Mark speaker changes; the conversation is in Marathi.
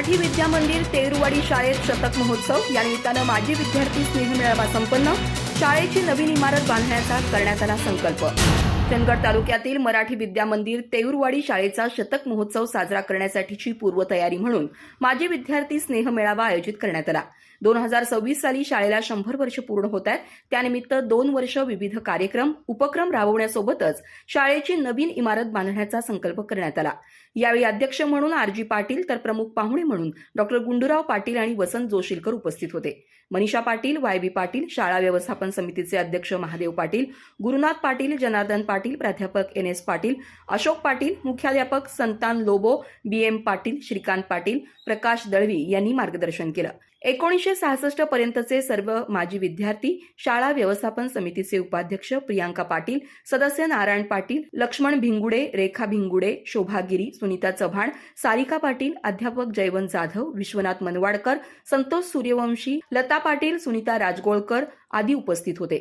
Speaker 1: मराठी विद्या मंदिर तेरुवाडी शाळेत शतक महोत्सव. या निमित्तानं माजी विद्यार्थी स्नेह मेळावा संपन्न. शाळेची नवीन इमारत बांधण्याचा करण्यात आला संकल्प. चंदगड तालुक्यातील मराठी विद्या मंदिर तेऊरवाडी शाळेचा शतक महोत्सव साजरा करण्यासाठीची पूर्वतयारी म्हणून माजी विद्यार्थी स्नेह मेळावा आयोजित करण्यात आला. दोन हजार सव्वीस साली शाळेला शंभर वर्ष पूर्ण होत आहेत. त्यानिमित्त दोन वर्ष विविध कार्यक्रम उपक्रम राबवण्यासोबतच शाळेची नवीन इमारत बांधण्याचा संकल्प करण्यात आला. यावेळी अध्यक्ष म्हणून आरजी पाटील तर प्रमुख पाहुणे म्हणून डॉक्टर गुंडूराव पाटील आणि वसंत जोशीलकर उपस्थित होते. मनीषा पाटील वाय बी पाटील शाळा व्यवस्थापन समितीचे अध्यक्ष महादेव पाटील गुरुनाथ पाटील जनार्दन पाटील प्राध्यापक एन एस पाटील अशोक पाटील मुख्याध्यापक संतान लोबो बी एम पाटील श्रीकांत पाटील प्रकाश दळवी यांनी मार्गदर्शन केलं. एकोणीसशे सहासष्ट पर्यंतचे सर्व माजी विद्यार्थी शाळा व्यवस्थापन समितीचे उपाध्यक्ष प्रियांका पाटील सदस्य नारायण पाटील लक्ष्मण भिंगुडे रेखा भिंगुडे शोभागिरी सुनीता चव्हाण सारिका पाटील अध्यापक जयवंत जाधव विश्वनाथ मनवाडकर संतोष सूर्यवंशी लता पाटील सुनीता राजगोळकर आदी उपस्थित होते.